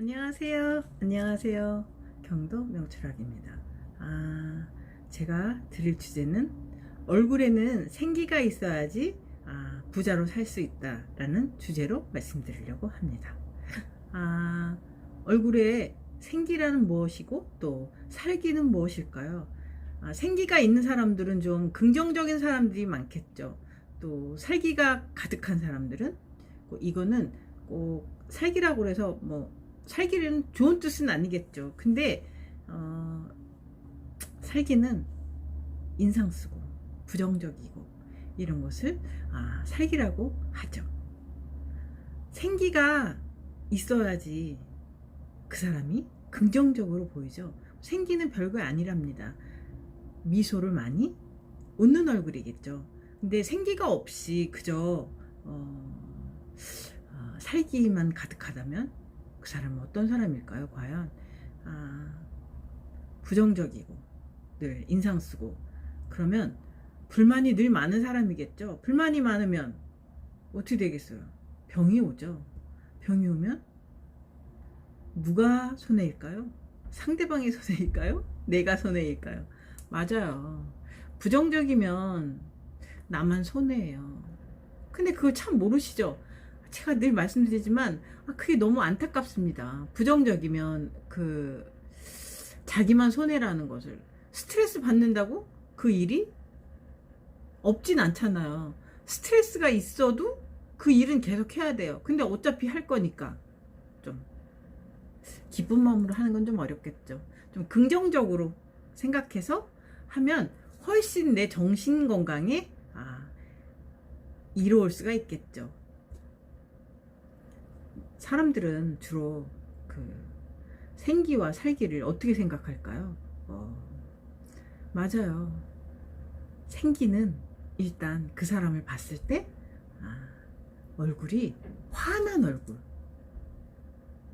안녕하세요. 안녕하세요. 경도 명철학입니다. 아, 제가 드릴 주제는 얼굴에는 생기가 있어야지 아, 부자로 살 수 있다라는 주제로 말씀드리려고 합니다. 아, 얼굴에 생기라는 무엇이고 또 살기는 무엇일까요? 아, 생기가 있는 사람들은 좀 긍정적인 사람들이 많겠죠. 또 살기가 가득한 사람들은 뭐 이거는 꼭 살기라고 해서 뭐 살기는 좋은 뜻은 아니겠죠. 근데 어, 살기는 인상 쓰고 부정적이고 이런 것을 아, 살기라고 하죠. 생기가 있어야지 그 사람이 긍정적으로 보이죠. 생기는 별거 아니랍니다. 미소를 많이 웃는 얼굴이겠죠. 근데 생기가 없이 그저 어, 어, 살기만 가득하다면 그 사람은 어떤 사람일까요? 과연 아, 부정적이고 늘 인상 쓰고 그러면 불만이 늘 많은 사람이겠죠. 불만이 많으면 어떻게 되겠어요? 병이 오죠. 병이 오면 누가 손해일까요? 상대방이 손해일까요? 내가 손해일까요? 맞아요. 부정적이면 나만 손해예요. 근데 그걸 참 모르시죠? 제가 늘 말씀드리지만 아, 그게 너무 안타깝습니다. 부정적이면 그 자기만 손해라는 것을 스트레스 받는다고 그 일이 없진 않잖아요. 스트레스가 있어도 그 일은 계속 해야 돼요. 근데 어차피 할 거니까 좀 기쁜 마음으로 하는 건 좀 어렵겠죠. 좀 긍정적으로 생각해서 하면 훨씬 내 정신 건강에 아, 이로울 수가 있겠죠. 사람들은 주로 그 생기와 살기를 어떻게 생각할까요? 어, 맞아요. 생기는 일단 그 사람을 봤을 때 아, 얼굴이 환한 얼굴.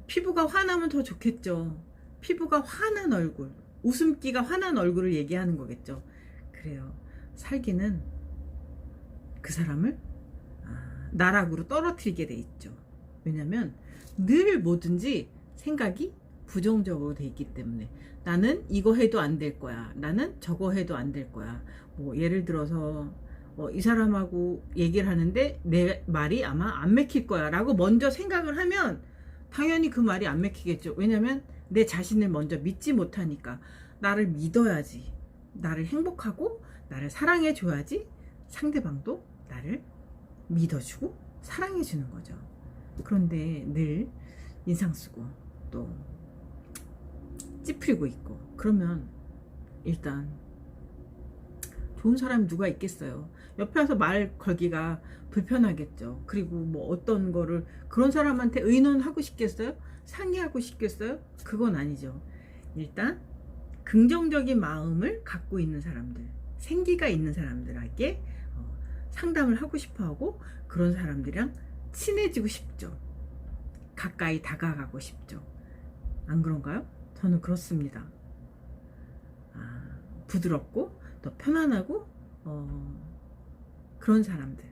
피부가 환하면 더 좋겠죠. 피부가 환한 얼굴, 웃음기가 환한 얼굴을 얘기하는 거겠죠. 그래요. 살기는 그 사람을 아, 나락으로 떨어뜨리게 돼 있죠. 왜냐면 늘 뭐든지 생각이 부정적으로 돼 있기 때문에 나는 이거 해도 안 될 거야. 나는 저거 해도 안 될 거야. 뭐 예를 들어서 어, 이 사람하고 얘기를 하는데 내 말이 아마 안 맥힐 거야 라고 먼저 생각을 하면 당연히 그 말이 안 맥히겠죠. 왜냐면 내 자신을 먼저 믿지 못하니까 나를 믿어야지. 나를 행복하고 나를 사랑해 줘야지 상대방도 나를 믿어주고 사랑해 주는 거죠. 그런데 늘 인상 쓰고 또 찌푸리고 있고 그러면 일단 좋은 사람이 누가 있겠어요. 옆에 와서 말 걸기가 불편하겠죠. 그리고 뭐 어떤 거를 그런 사람한테 의논하고 싶겠어요? 상의하고 싶겠어요? 그건 아니죠. 일단 긍정적인 마음을 갖고 있는 사람들, 생기가 있는 사람들에게 어, 상담을 하고 싶어 하고 그런 사람들이랑 친해지고 싶죠. 가까이 다가가고 싶죠. 안 그런가요? 저는 그렇습니다. 아, 부드럽고 또 편안하고 어, 그런 사람들.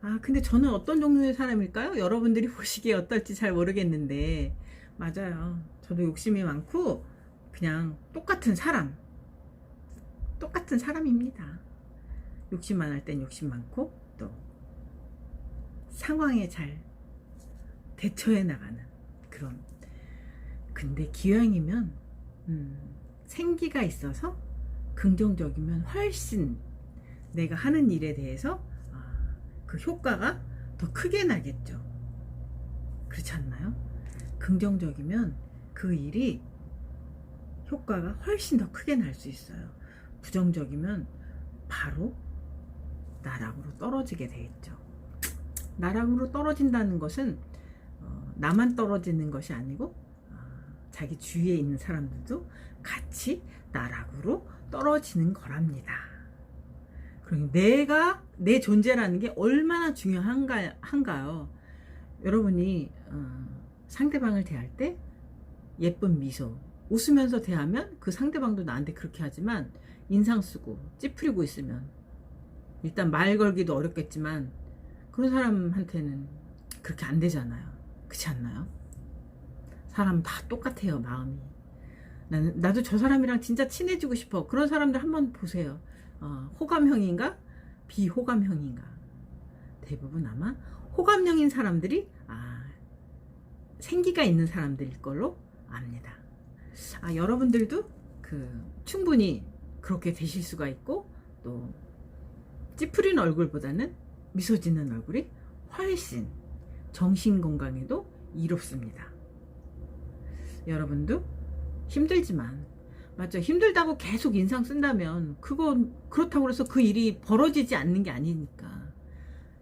아, 근데 저는 어떤 종류의 사람일까요? 여러분들이 보시기에 어떨지 잘 모르겠는데, 맞아요. 저도 욕심이 많고, 그냥 똑같은 사람. 똑같은 사람입니다. 욕심만 할땐 욕심 많고, 또, 상황에 잘 대처해 나가는 그런. 근데 기왕이면, 음, 생기가 있어서 긍정적이면 훨씬 내가 하는 일에 대해서 아, 그 효과가 더 크게 나겠죠. 그렇지 않나요? 긍정적이면 그 일이 효과가 훨씬 더 크게 날 수 있어요. 부정적이면 바로 나락으로 떨어지게 되겠죠. 나락으로 떨어진다는 것은 어, 나만 떨어지는 것이 아니고 어, 자기 주위에 있는 사람들도 같이 나락으로 떨어지는 거랍니다. 그러니 내가 내 존재라는 게 얼마나 중요한가 한가요? 여러분이 어, 상대방을 대할 때 예쁜 미소, 웃으면서 대하면 그 상대방도 나한테 그렇게 하지만 인상 쓰고 찌푸리고 있으면 일단 말 걸기도 어렵겠지만 그런 사람한테는 그렇게 안 되잖아요. 그렇지 않나요? 사람 다 똑같아요 마음이. 나는 나도 저 사람이랑 진짜 친해지고 싶어. 그런 사람들 한번 보세요. 어, 호감형인가? 비호감형인가? 대부분 아마 호감형인 사람들이 아, 생기가 있는 사람들일 걸로 압니다. 아, 여러분들도 그 충분히 그렇게 되실 수가 있고 또 찌푸린 얼굴보다는 미소 짓는 얼굴이 훨씬 정신 건강에도 이롭습니다. 여러분도 힘들지만 맞죠 힘들다고 계속 인상 쓴다면 그건 그렇다고 해서 그 일이 벌어지지 않는 게 아니니까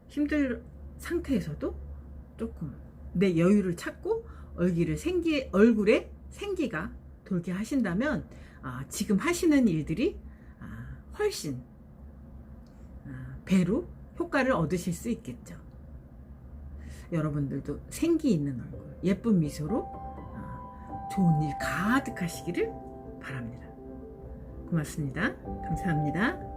힘들 상태에서도 조금 내 여유를 찾고 얼기를 생기 얼굴에 생기가 돌게 하신다면 아, 지금 하시는 일들이 아, 훨씬 아, 배로 효과를 얻으실 수 있겠죠. 여러분들도 생기 있는 얼굴, 예쁜 미소로 아, 좋은 일 가득하시기를 바랍니다. 고맙습니다. 감사합니다.